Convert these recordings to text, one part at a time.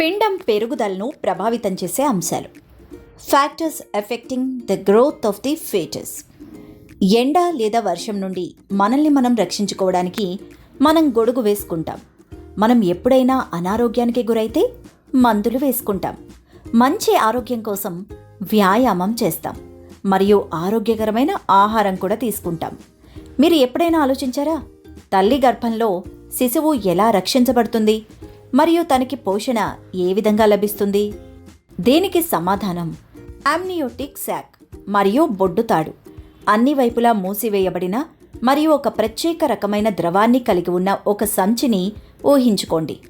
పిండం పెరుగుదలను ప్రభావితం చేసే అంశాలు. Factors affecting the growth of the foetus ఎండ లేదా వర్షం నుండి మనల్ని మనం రక్షించుకోవడానికి మనం గొడుగు వేసుకుంటాం. మనం ఎప్పుడైనా అనారోగ్యానికి గురైతే మందులు వేసుకుంటాం. మంచి ఆరోగ్యం కోసం వ్యాయామం చేస్తాం. మరియు ఆరోగ్యకరమైన ఆహారం కూడా తీసుకుంటాం. మీరు ఎప్పుడైనా ఆలోచించారా? తల్లి గర్భంలో శిశువు ఎలా రక్షించబడుతుంది? మరియు తనకి పోషణ ఏ విధంగా లభిస్తుంది? దీనికి సమాధానం? అమ్నియోటిక్ శాక్ మరియు బొడ్డుతాడు అన్ని వైపులా మూసివేయబడిన మరియు ఒక ప్రత్యేక రకమైన ద్రవాన్ని కలిగి ఉన్న ఒక సంచిని ఊహించుకోండి.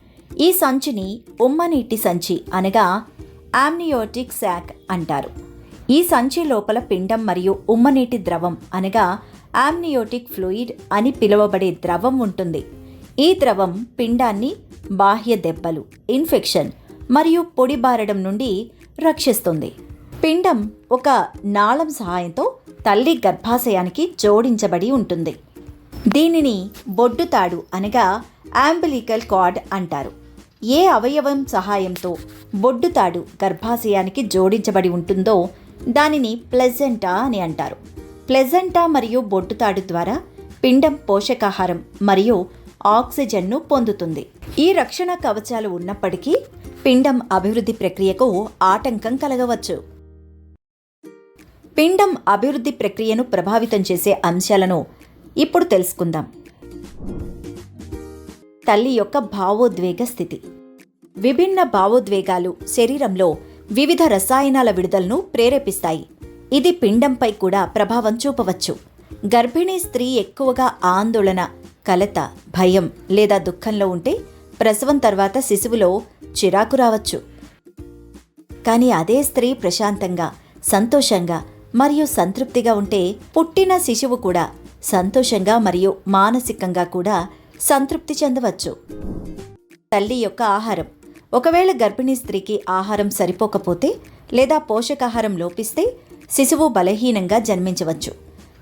ఈ సంచిని ఉమ్మనీటి సంచి అనగా ఆమ్నియోటిక్ శాక్ అంటారు. ఈ సంచి లోపల పిండం మరియు ఉమ్మనీటి ద్రవం అనగా ఆమ్నియోటిక్ ఫ్లూయిడ్ అని పిలువబడే ద్రవం ఉంటుంది. ఈ ద్రవం పిండాన్ని బాహ్య దెబ్బలు ఇన్ఫెక్షన్ మరియు పొడిబారడం నుండి రక్షిస్తుంది. పిండం ఒక నాళం సహాయంతో తల్లి గర్భాశయానికి జోడించబడి ఉంటుంది. దీనిని బొడ్డుతాడు అనగా యాంబలికల్ కార్డ్ అంటారు. ఏ అవయవం సహాయంతో బొడ్డుతాడు గర్భాశయానికి జోడించబడి ఉంటుందో దానిని ప్లెజెంటా అని అంటారు. ప్లెజెంటా మరియు బొడ్డుతాడు ద్వారా పిండం పోషకాహారం మరియు ఆక్సిజన్ను పొందుతుంది. ఈ రక్షణ కవచాలు ఉన్నప్పటికీ పిండం అభివృద్ధి ప్రక్రియకు ఆటంకం కలగవచ్చు. పిండం అభివృద్ధి ప్రక్రియను ప్రభావితం చేసే అంశాలను ఇప్పుడు తెలుసుకుందాం. తల్లి యొక్క భావోద్వేగ స్థితి. విభిన్న భావోద్వేగాలు శరీరంలో వివిధ రసాయనాల విడుదలను ప్రేరేపిస్తాయి. ఇది పిండంపై కూడా ప్రభావం చూపవచ్చు. గర్భిణీ స్త్రీ ఎక్కువగా ఆందోళన కలత భయం లేదా దుఃఖంలో ఉంటే ప్రసవం తర్వాత శిశువులో చిరాకు రావచ్చు. కానీ అదే స్త్రీ ప్రశాంతంగా సంతోషంగా మరియు సంతృప్తిగా ఉంటే పుట్టిన శిశువు కూడా సంతోషంగా మరియు మానసికంగా కూడా సంతృప్తి చెందవచ్చు. తల్లి యొక్క ఆహారం. ఒకవేళ గర్భిణీ స్త్రీకి ఆహారం సరిపోకపోతే లేదా పోషకాహారం లోపిస్తే శిశువు బలహీనంగా జన్మించవచ్చు.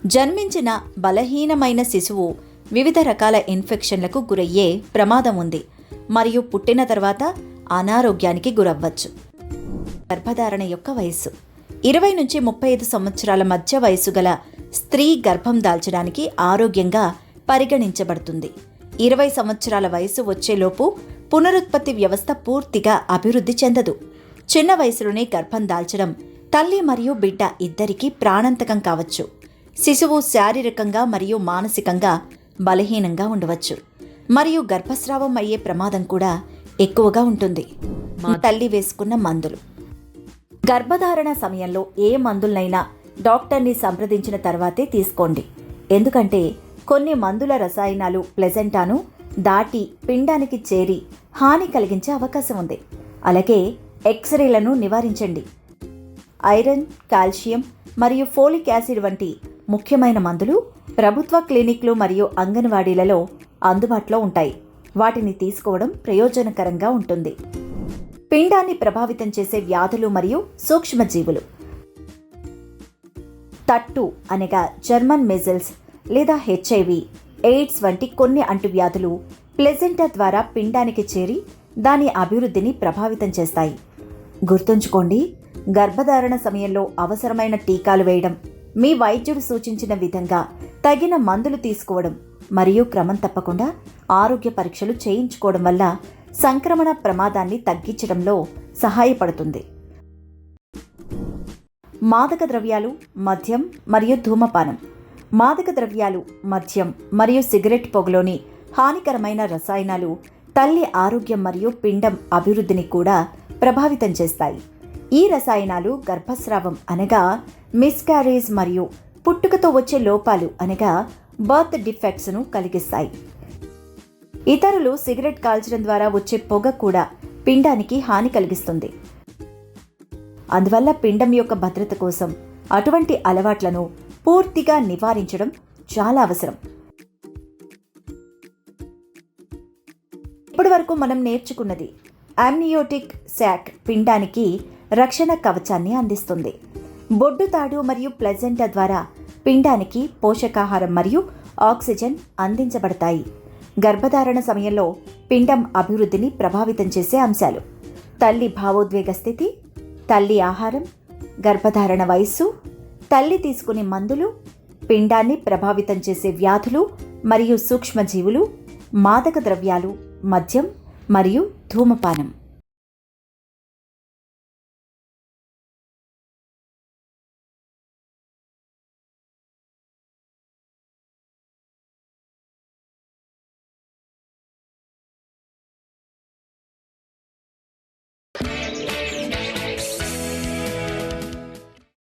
జన్మించిన బలహీనమైన శిశువు వివిధ రకాల ఇన్ఫెక్షన్లకు గురయ్యే ప్రమాదం ఉంది. మరియు పుట్టిన తర్వాత అనారోగ్యానికి గురవ్వచ్చు. గర్భధారణ యొక్క వయస్సు. ఇరవై నుంచి ముప్పై ఐదు సంవత్సరాల మధ్య వయసు గల స్త్రీ గర్భం దాల్చడానికి ఆరోగ్యంగా పరిగణించబడుతుంది. ఇరవై సంవత్సరాల వయసు వచ్చేలోపు పునరుత్పత్తి వ్యవస్థ పూర్తిగా అభివృద్ధి చెందదు. చిన్న వయసులోనే గర్భం దాల్చడం తల్లి మరియు బిడ్డ ఇద్దరికీ ప్రాణాంతకం కావచ్చు. శిశువు శారీరకంగా మరియు మానసికంగా బలహీనంగా ఉండవచ్చు. మరియు గర్భస్రావం అయ్యే ప్రమాదం కూడా ఎక్కువగా ఉంటుంది. తల్లి వేసుకున్న మందులు. గర్భధారణ సమయంలో ఏ మందులనైనా డాక్టర్ని సంప్రదించిన తర్వాతే తీసుకోండి. ఎందుకంటే కొన్ని మందుల రసాయనాలు ప్లెజెంటాను దాటి పిండానికి చేరి హాని కలిగించే అవకాశం ఉంది. అలాగే ఎక్స్రేలను నివారించండి. ఐరన్ కాల్షియం మరియు ఫోలిక్ యాసిడ్ వంటి ముఖ్యమైన మందులు ప్రభుత్వ క్లినిక్లు మరియు అంగన్వాడీలలో అందుబాటులో ఉంటాయి. వాటిని తీసుకోవడం ప్రయోజనకరంగా ఉంటుంది. పిండాన్ని ప్రభావితం చేసే వ్యాధులు మరియు సూక్ష్మజీవులు. తట్టు అనగా జర్మన్ మిజిల్స్ లేదా హెచ్ఐవి ఎయిడ్స్ వంటి కొన్ని అంటువ్యాధులు ప్లెజెంటా ద్వారా పిండానికి చేరి దాని అభివృద్ధిని ప్రభావితం చేస్తాయి. గుర్తుంచుకోండి గర్భధారణ సమయంలో అవసరమైన టీకాలు వేయడం మీ వైద్యుడు సూచించిన విధంగా తగిన మందులు తీసుకోవడం మరియు క్రమం తప్పకుండా ఆరోగ్య పరీక్షలు చేయించుకోవడం వల్ల సంక్రమణ ప్రమాదాన్ని తగ్గించడంలో సహాయపడుతుంది. మాదక ద్రవ్యాలు మద్యం మరియు ధూమపానం. మాదక ద్రవ్యాలు మద్యం మరియు సిగరెట్ పొగలోని హానికరమైన రసాయనాలు తల్లి ఆరోగ్యం మరియు పిండం అభివృద్ధిని కూడా ప్రభావితం చేస్తాయి. ఈ రసాయనాలు గర్భస్రావం అనగా మిస్క్యారేజ్ మరియు పుట్టుకతో వచ్చే లోపాలు అనగా బర్త్ డిఫెక్ట్స్ను కలిగిస్తాయి. ఇతరులు సిగరెట్ కాల్చడం ద్వారా వచ్చే పొగ కూడా పిండానికి హాని కలిగిస్తుంది. అందువల్ల పిండం యొక్క భద్రత కోసం అటువంటి అలవాట్లను పూర్తిగా నివారించడం చాలా అవసరం. ఇప్పటి వరకు మనం నేర్చుకున్నది యామ్నియోటిక్ శాక్ పిండానికి రక్షణ కవచాన్ని అందిస్తుంది. బొడ్డు తాడు మరియు ప్లెజెంటా ద్వారా పిండానికి పోషకాహారం మరియు ఆక్సిజన్ అందించబడతాయి. గర్భధారణ సమయంలో పిండం అభివృద్ధిని ప్రభావితం చేసే అంశాలు. తల్లి భావోద్వేగ స్థితి తల్లి ఆహారం గర్భధారణ వయస్సు తల్లి తీసుకునే మందులు పిండాన్ని ప్రభావితం చేసే వ్యాధులు మరియు సూక్ష్మజీవులు మాదక ద్రవ్యాలు మద్యం మరియు ధూమపానం.